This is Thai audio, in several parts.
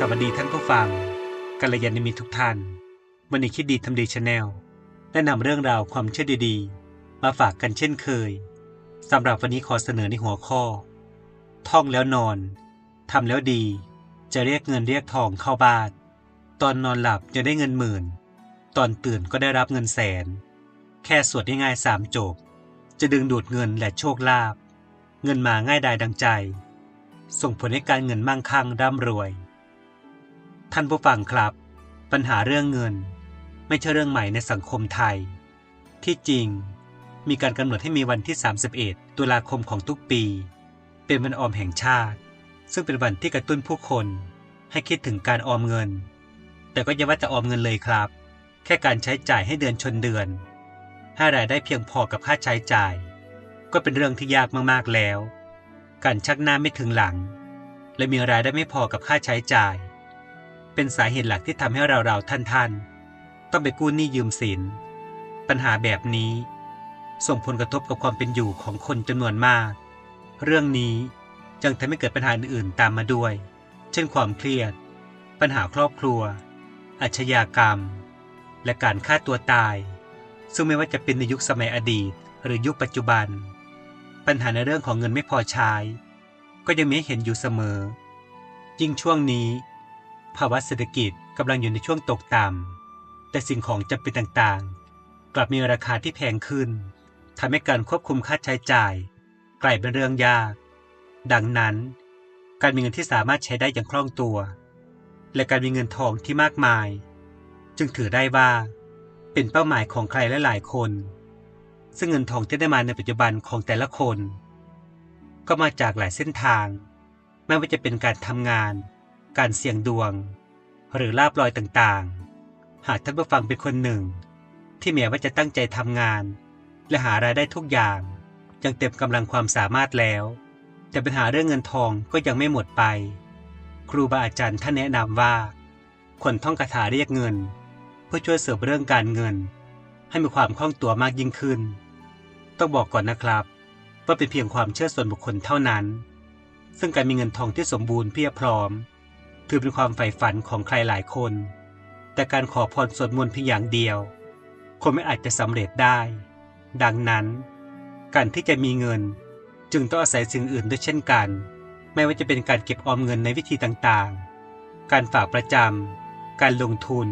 สวัสดีท่านผู้ฟังกัลยาณมิตรทุกท่านวันนี้คิดดีทำดีชาแนลได้นำเรื่องราวความเชื่อดีๆ มาฝากกันเช่นเคยสำหรับวันนี้ขอเสนอในหัวข้อ ท่องแล้วนอนทำแล้วดี จะเรียกเงินเรียกทองเข้าบ้านตอนนอนหลับจะได้เงินหมื่น ตอนตื่นก็ได้รับเงินแสน แค่สวดง่ายๆสามจบ จะดึงดูดเงินและโชคลาภเงินมาง่ายดายดังใจ ส่งผลให้การเงินมั่งคั่งร่ำรวย ท่านผู้ฟังครับ ปัญหาเรื่องเงิน ไม่ใช่เรื่องใหม่ในสังคมไทย ที่จริง มีการกำหนดให้มีวันที่ 31 ตุลาคมของทุกปี เป็นวันออมแห่งชาติ ซึ่งเป็นวันที่กระตุ้นผู้คนให้คิดถึงการออมเงิน แต่ก็อย่าว่าจะออมเงินเลยครับ แค่การใช้จ่ายให้เดือนชนเดือน ให้รายได้เพียงพอกับค่าใช้จ่าย ก็เป็นเรื่องที่ยากมากๆแล้ว การชักหน้าไม่ถึงหลัง และมีรายได้ไม่พอกับค่าใช้จ่าย เป็นสาเหตุหลักที่ทำให้เราเราท่านท่านๆ ต้องไปกู้หนี้ยืมสิน ปัญหาแบบนี้ ส่งผลกระทบกับความเป็นอยู่ของคนจำนวนมาก เรื่องนี้จึงทำให้เกิดปัญหาอื่นๆตามมาด้วย เช่นความเครียด ปัญหาครอบครัว อาชญากรรม และการฆ่าตัวตาย ซึ่งไม่ว่าจะเป็นในยุคสมัยอดีต หรือยุคปัจจุบัน ปัญหาในเรื่องของเงินไม่พอใช้ ก็ยังมีเห็นอยู่เสมอ ยิ่งช่วงนี้ ภาวะเศรษฐกิจกำลังอยู่ในช่วงตกต่ำ แต่สิ่งของจำเป็นต่างๆ กลับมีราคาที่แพงขึ้นทำให้การควบคุมค่าใช้จ่าย กลายเป็นเรื่องยาก ดังนั้น การมีเงินที่สามารถใช้ได้อย่างคล่องตัว และการมีเงินทองที่มากมาย จึงถือได้ว่า เป็นเป้าหมายของใครหลายๆคน ซึ่งเงินทองที่ได้มาในปัจจุบันของแต่ละคน ก็มาจากหลายเส้นทาง ไม่ว่าจะเป็นการทำงาน การเสี่ยงดวง หรือลาบลอยต่างๆ หากท่านผู้ฟังเป็นคนหนึ่ง ที่แม้ว่าจะตั้งใจทำงาน และหารายได้ทุกอย่างยังเต็มกำลังความสามารถแล้ว แต่ปัญหาเรื่องเงินทองก็ยังไม่หมดไป ครูบาอาจารย์ท่านแนะนำว่าควรท่องคาถาเรียกเงิน เพื่อช่วยเสริมเรื่องการเงิน ให้มีความคล่องตัวมากยิ่งขึ้น ต้องบอกก่อนนะครับ ว่าเป็นเพียงความเชื่อส่วนบุคคลเท่านั้น ซึ่งการมีเงินทองที่สมบูรณ์เพียบพร้อม ถือเป็นความใฝ่ฝันของใครหลายคน แต่การขอพรสวดมนต์เพียงอย่างเดียว คงไม่อาจจะสำเร็จได้ ดังนั้น การที่จะมีเงินจึงต้องอาศัยสิ่งอื่นด้วยเช่นกัน ไม่ว่าจะเป็นการเก็บออมเงินในวิธีต่างๆ การฝากประจำ การลงทุน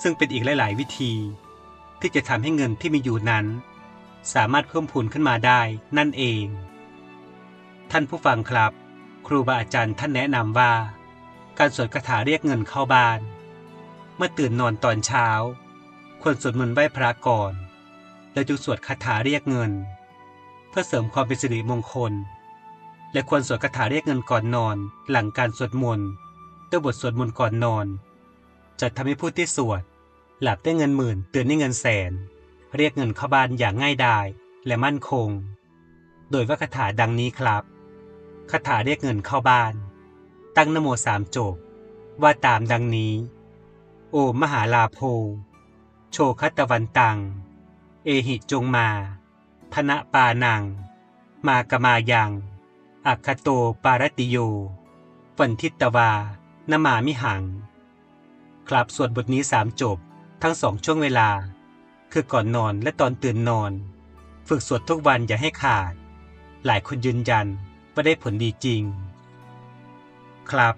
ซึ่งเป็นอีกหลาย ๆ วิธี ที่จะทำให้เงินที่มีอยู่นั้น สามารถเพิ่มพูนขึ้นมาได้นั่นเอง ท่านผู้ฟังครับ ครูบาอาจารย์ท่านแนะนำว่า การสวดคาถาเรียกเงินเข้าบ้าน เมื่อตื่นนอนตอนเช้า ควรสวดมนต์ไหว้พระก่อน แล้วจึงสวดคาถาเรียกเงิน เพื่อเสริมความเป็นสิริมงคล และควรสวดคาถาเรียกเงินก่อนนอน หลังการสวดมนต์ด้วยบทสวดมนต์ก่อนนอน จะทำให้ผู้ที่สวด หลับได้เงินหมื่นตื่นได้เงินแสน เรียกเงินเข้าบ้านอย่างง่ายดายและมั่นคง โดยว่าคาถาดังนี้ครับคาถาเรียกเงินเข้าบ้าน ตั้งนโมสามจบ ว่าตามดังนี้ โอมหาลาโพ โชคัตวันตัง เอหิจงมา ธนะปานัง มากมายัง อัคคโตปารติโยวันทิตตวานมามิหัง ครับสวดบทนี้สามจบทั้งสองช่วงเวลา คือก่อนนอนและตอนตื่นนอน ฝึกสวดทุกวันอย่าให้ขาด หลายคนยืนยันว่าได้ผลดีจริง ครับ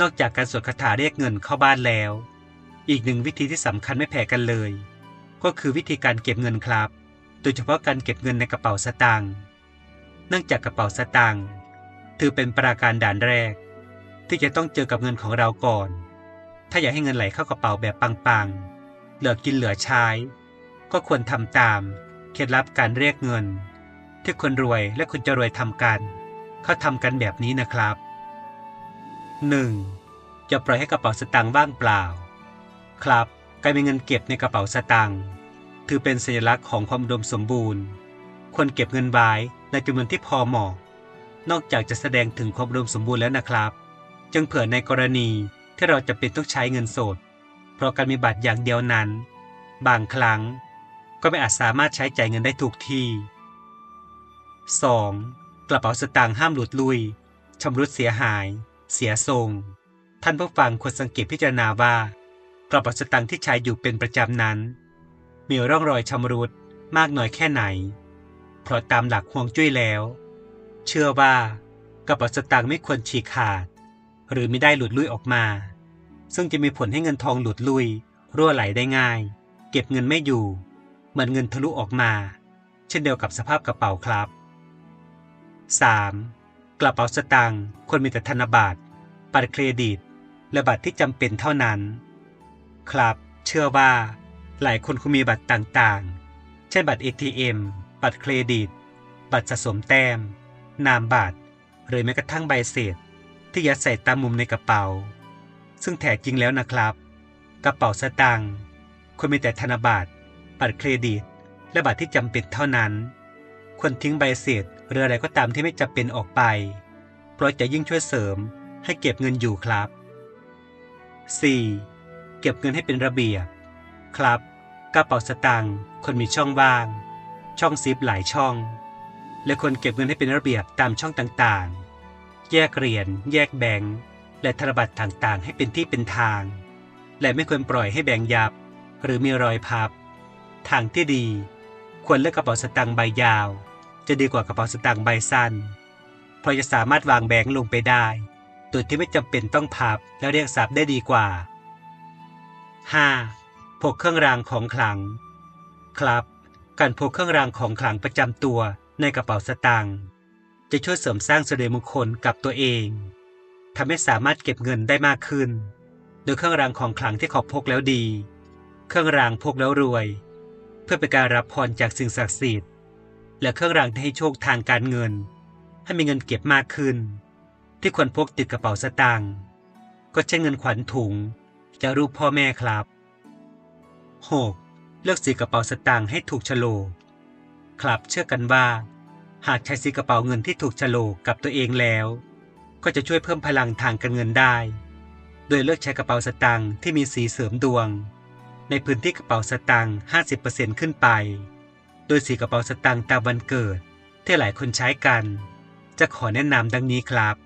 นอกจากการสวดคาถาเรียกเงินเข้าบ้านแล้ว อีกหนึ่งวิธีที่สำคัญไม่แพ้กันเลย ก็คือวิธีการเก็บเงินครับ โดยเฉพาะการเก็บเงินในกระเป๋าสตางค์เนื่องจากกระเป๋าสตางค์ถือเป็นปราการด่านแรก ที่จะต้องเจอกับเงินของเราก่อน ถ้าอยากให้เงินไหลเข้ากระเป๋าแบบปังๆ เหลือกินเหลือใช้ ก็ควรทำตามเคล็ดลับการเรียกเงิน ที่คนรวยและคนจะรวยทำกัน เขาทำกันแบบนี้นะครับ 1. จะปล่อยให้กระเป๋าสตางค์ว่างเปล่า ครับการมีเงินเก็บในกระเป๋าสตางค์ถือเป็นสัญลักษณ์ของความอุดมสมบูรณ์ควรเก็บเงินไว้ในจำนวนที่พอเหมาะ นอกจากจะแสดงถึงความอุดมสมบูรณ์แล้วนะครับ จึงเผื่อในกรณีที่เราจะเป็นต้องใช้เงินสด เพราะการมีบัตรอย่างเดียวนั้น บางครั้ง ก็ไม่อาจสามารถใช้จ่ายเงินได้ถูกที่ 2. กระเป๋าสตางค์ห้ามหลุดลุยชำรุดเสียหาย เสียทรง ท่านผู้ฟังควรสังเกตพิจารณาว่ากระเป๋าสตางค์ที่ใช้อยู่เป็นประจำนั้น มีร่องรอยชำรุดมากน้อยแค่ไหน เพราะตามหลักห่วงจุ้ยแล้ว เชื่อว่ากระเป๋าสตางค์ไม่ควรฉีกขาด หรือไม่ได้หลุดลุ่ยออกมา ซึ่งจะมีผลให้เงินทองหลุดลุ่ยรั่วไหลได้ง่าย เก็บเงินไม่อยู่เหมือนเงินทะลุออกมา เช่นเดียวกับสภาพกระเป๋าครับ 3. กระเป๋าสตางค์ควรมีแต่ธนบัตร บัตรเครดิต และบัตรที่จำเป็นเท่านั้น ครับ เชื่อว่า หลายคนคงมีบัตรต่างๆ เช่นบัตร ATM บัตรเครดิต บัตรสะสมแต้ม นามบัตร หรือแม้กระทั่งใบเสร็จที่ยัดใส่ตามมุมในกระเป๋า ซึ่งแท้จริงแล้วนะครับ กระเป๋าสตางค์ควรมีแต่ธนบัตร บัตรเครดิต และบัตรที่จำเป็นเท่านั้น ควรทิ้งใบเสร็จหรืออะไรก็ตามที่ไม่จำเป็นออกไป เพราะจะยิ่งช่วยเสริม ให้เก็บเงินอยู่ครับ 4. เก็บเงินให้เป็นระเบียบ ครับ กระเป๋าสตางค์ควรมีช่องว่าง ช่องซิปหลายช่อง และควรเก็บเงินให้เป็นระเบียบตามช่องต่างๆ แยกเหรียญแยกแบงค์และธนบัตรต่างๆ ให้เป็นที่เป็นทาง และไม่ควรปล่อยให้แบงค์ยับ หรือมีรอยพับ ทางที่ดี ควรเลือกกระเป๋าสตางค์ใบยาว จะดีกว่ากระเป๋าสตางค์ใบสั้นเพราะจะสามารถวางแบงค์ลงไปได้ โดยที่ไม่จำเป็นต้องพับและเรียกทรัพย์ได้ดีกว่า 5. พกเครื่องรางของขลัง ครับ การพกเครื่องรางของขลังประจำตัวในกระเป๋าสตางค์จะช่วยเสริมสร้างสิริมงคลกับตัวเองทำให้สามารถเก็บเงินได้มากขึ้น โดยเครื่องรางของขลังที่ขาพกแล้วดี เครื่องรางพกแล้วรวย เพื่อเป็นการรับพรจากสิ่งศักดิ์สิทธิ์ และเครื่องรางที่ให้โชคทางการเงิน ให้มีเงินเก็บมากขึ้น ที่ควรพกติดกระเป๋าสตางค์ก็เช่นเงินขวัญถุงจะรูปพ่อแม่ครับ 6. เลือกสีกระเป๋าสตางค์ให้ถูกโฉลกครับเชื่อกันว่า หากใช้สีกระเป๋าเงินที่ถูกโฉลกกับตัวเองแล้ว ก็จะช่วยเพิ่มพลังทางการเงินได้ โดยเลือกใช้กระเป๋าสตางค์ที่มีสีเสริมดวง ในพื้นที่กระเป๋าสตางค์50%ขึ้นไป โดยสีกระเป๋าสตางค์ตามวันเกิดที่หลายคนใช้กัน จะขอแนะนำดังนี้ครับ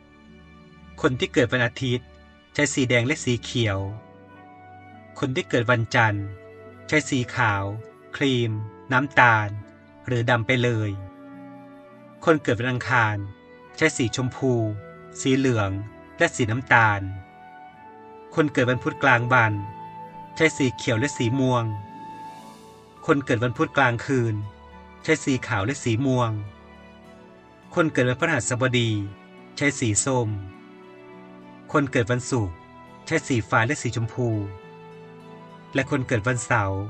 คนที่เกิดวันอาทิตย์ ใช้สีแดงและสีเขียว คนที่เกิดวันจันทร์ ใช้สีขาว ครีม น้ำตาล หรือดำไปเลย คนเกิดวันอังคาร ใช้สีชมพู สีเหลือง และสีน้ำตาล คนเกิดวันพุธกลางวัน ใช้สีเขียวและสีม่วง คนเกิดวันพุธกลางคืน ใช้สีขาวและสีม่วง คนเกิดวันพฤหัสบดี ใช้สีส้ม คนเกิดวันศุกร์ใช้สีฟ้าและสีชมพู และคนเกิดวันเสาร์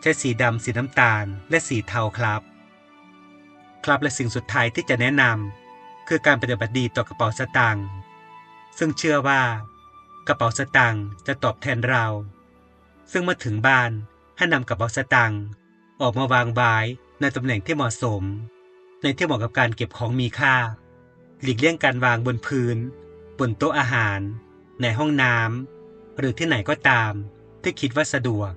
ใช้สีดำสีน้ำตาล และสีเทาครับ ครับและสิ่งสุดท้ายที่จะแนะนำคือการปฏิบัติดีต่อกระเป๋าสตางค์ซึ่งเชื่อว่ากระเป๋าสตางค์จะตอบแทนเรา ซึ่งเมื่อถึงบ้านให้นำกระเป๋าสตางค์ออกมาวางไว้ในตำแหน่งที่เหมาะสม ในที่เหมาะกับการเก็บของมีค่า หลีกเลี่ยงการวางบนพื้น บนโต๊ะอาหาร ในห้องน้ำหรือที่ไหนก็ตามที่คิดว่าสะดวก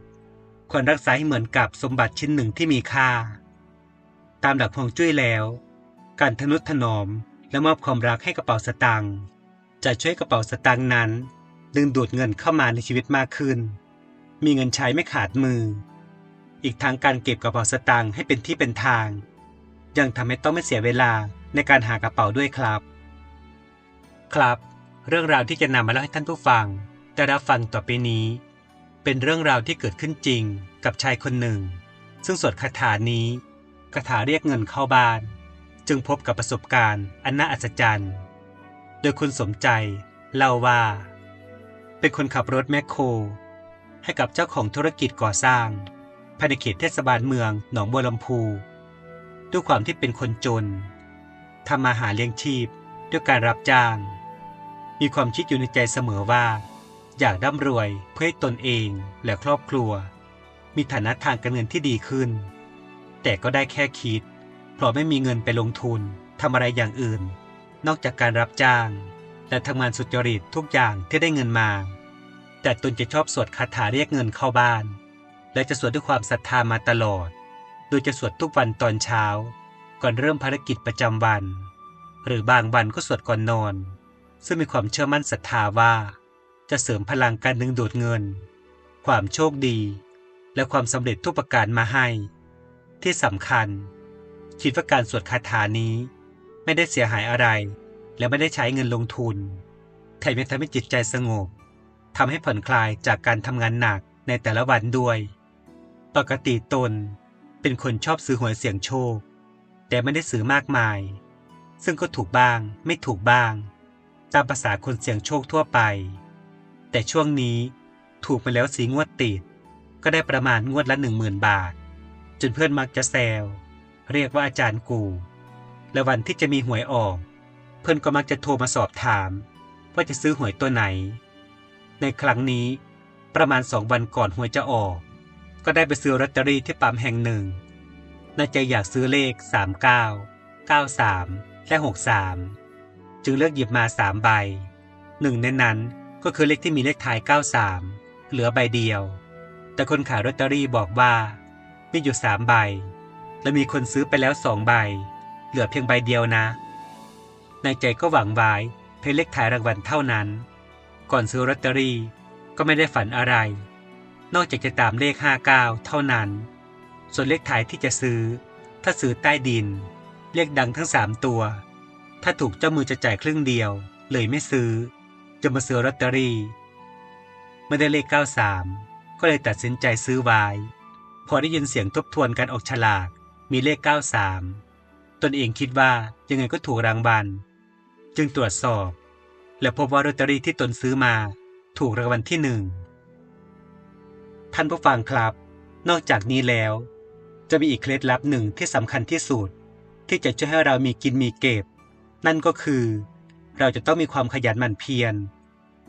ควรรักษาให้เหมือนกับสมบัติชิ้นหนึ่งที่มีค่า ตามหลักฮวงจุ้ยแล้ว การทนุถนอมและมอบความรักให้กระเป๋าสตางค์จะช่วยกระเป๋าสตางค์นั้น ดึงดูดเงินเข้ามาในชีวิตมากขึ้น มีเงินใช้ไม่ขาดมือ อีกทั้งการเก็บกระเป๋าสตางค์ให้เป็นที่เป็นทาง ยังทำให้ต้องไม่เสียเวลาในการหากระเป๋าด้วยครับ ครับ เรื่องราวที่จะนำมาเล่าให้ท่านผู้ฟังได้รับฟังต่อไปนี้ เป็นเรื่องราวที่เกิดขึ้นจริงกับชายคนหนึ่ง ซึ่งสวดคาถานี้คาถาเรียกเงินเข้าบ้าน จึงพบกับประสบการณ์อันน่าอัศจรรย์ โดยคุณสมใจเล่าว่า เป็นคนขับรถแมคโคร ให้กับเจ้าของธุรกิจก่อสร้างภายในเขตเทศบาลเมืองหนองบัวลำพูด้วยความที่เป็นคนจนทำมาหาเลี้ยงชีพด้วยการรับจ้าง มีความคิดอยู่ในใจเสมอว่า อยากร่ำรวยเพื่อให้ตนเองและครอบครัว มีฐานะทางการเงินที่ดีขึ้น แต่ก็ได้แค่คิด เพราะไม่มีเงินไปลงทุนทำอะไรอย่างอื่น นอกจากการรับจ้าง และทำงานสุจริตทุกอย่างที่ได้เงินมา แต่ตนจะชอบสวดคาถาเรียกเงินเข้าบ้าน และจะสวดด้วยความศรัทธามาตลอด โดยจะสวดทุกวันตอนเช้า ก่อนเริ่มภารกิจประจำวัน หรือบางวันก็สวดก่อนนอน ซึ่งมีความเชื่อมั่นศรัทธาว่า จะเสริมพลังการดึงดูดเงิน ความโชคดี และความสำเร็จทุกประการมาให้ ที่สำคัญ คิดว่าการสวดคาถานี้ ไม่ได้เสียหายอะไร และไม่ได้ใช้เงินลงทุนแถมยังทำให้จิตใจสงบทำให้ผ่อนคลายจากการทำงานหนักในแต่ละวันด้วย ปกติตนเป็นคนชอบซื้อหวยเสี่ยงโชค แต่ไม่ได้ซื้อมากมาย ซึ่งก็ถูกบ้างไม่ถูกบ้าง ตามภาษาคนเสี่ยงโชคทั่วไป แต่ช่วงนี้ถูกมาแล้วสีงวดติด ก็ได้ประมาณงวดละหนึ่งหมื่นบาท จนเพื่อนมักจะแซวเรียกว่าอาจารย์กู และวันที่จะมีหวยออก เพื่อนก็มักจะโทรมาสอบถาม ว่าจะซื้อหวยตัวไหน ในครั้งนี้ประมาณสองวันก่อนหวยจะออก ก็ได้ไปซื้อลอตเตอรี่ที่ปั๊มแห่งหนึ่งน่าจะอยากซื้อเลข 39 93 และ 63 จึงเลือกหยิบมา3ใบหนึ่งในนั้นก็คือเลขที่มีเลขท้าย 93 เหลือใบเดียว แต่คนขายลอตเตอรี่บอกว่า มีอยู่3ใบ และมีคนซื้อไปแล้ว2ใบ เหลือเพียงใบเดียวนะ ในใจก็หวังไว้เพื่อเลขท้ายรางวัลเท่านั้น ก่อนซื้อลอตเตอรี่ก็ไม่ได้ฝันอะไร นอกจากจะตามเลข 59 เท่านั้น ส่วนเลขท้ายที่จะซื้อ ถ้าซื้อใต้ดิน เลขดังทั้ง3ตัว ถ้าถูกเจ้ามือจะจ่ายครึ่งเดียว เลยไม่ซื้อ จะมาซื้อลอตเตอรี่เมื่อได้เลข 93 ก็เลยตัดสินใจซื้อไว้พอได้ยินเสียงทบทวนการออกฉลาก มีเลข 93 ตนเองคิดว่ายังไงก็ถูกรางวัล จึงตรวจสอบ และพบว่าลอตเตอรี่ที่ตนซื้อมา ถูกรางวัลที่หนึ่งท่านผู้ฟังครับ นอกจากนี้แล้ว จะมีอีกเคล็ดลับหนึ่งที่สำคัญที่สุด ที่จะช่วยให้เรามีกินมีเก็บ นั่นก็คือ เราจะต้องมีความขยันหมั่นเพียร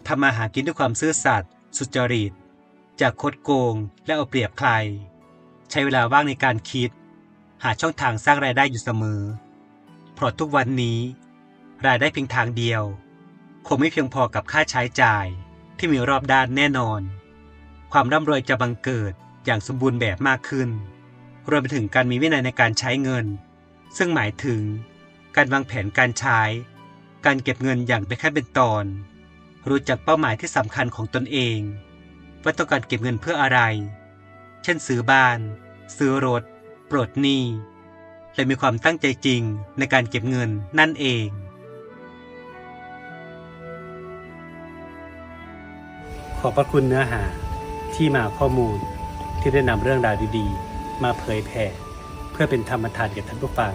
ทำมาหากินด้วยความซื่อสัตย์สุจริต จากคดโกงและเอาเปรียบใคร ใช้เวลาว่างในการคิด หาช่องทางสร้างรายได้อยู่เสมอ เพราะทุกวันนี้ รายได้เพียงทางเดียว คงไม่เพียงพอกับค่าใช้จ่ายที่มีรอบด้านแน่นอน ความร่ำรวยจะบังเกิดอย่างสมบูรณ์แบบมากขึ้น รวมไปถึงการมีวินัยในการใช้เงิน ซึ่งหมายถึง การวางแผนการใช้ การเก็บเงินอย่างเป็นขั้นเป็นตอน รู้จักเป้าหมายที่สำคัญของตนเอง ว่าต้องการเก็บเงินเพื่ออะไร เช่นซื้อบ้าน ซื้อรถ ปลดหนี้ และมีความตั้งใจจริงในการเก็บเงินนั่นเองขอบพระคุณเนื้อหาที่มาข้อมูลที่ได้นำเรื่องราวดีๆ มาเผยแผ่ เพื่อเป็นธรรมทานแก่ท่านผู้ฟัง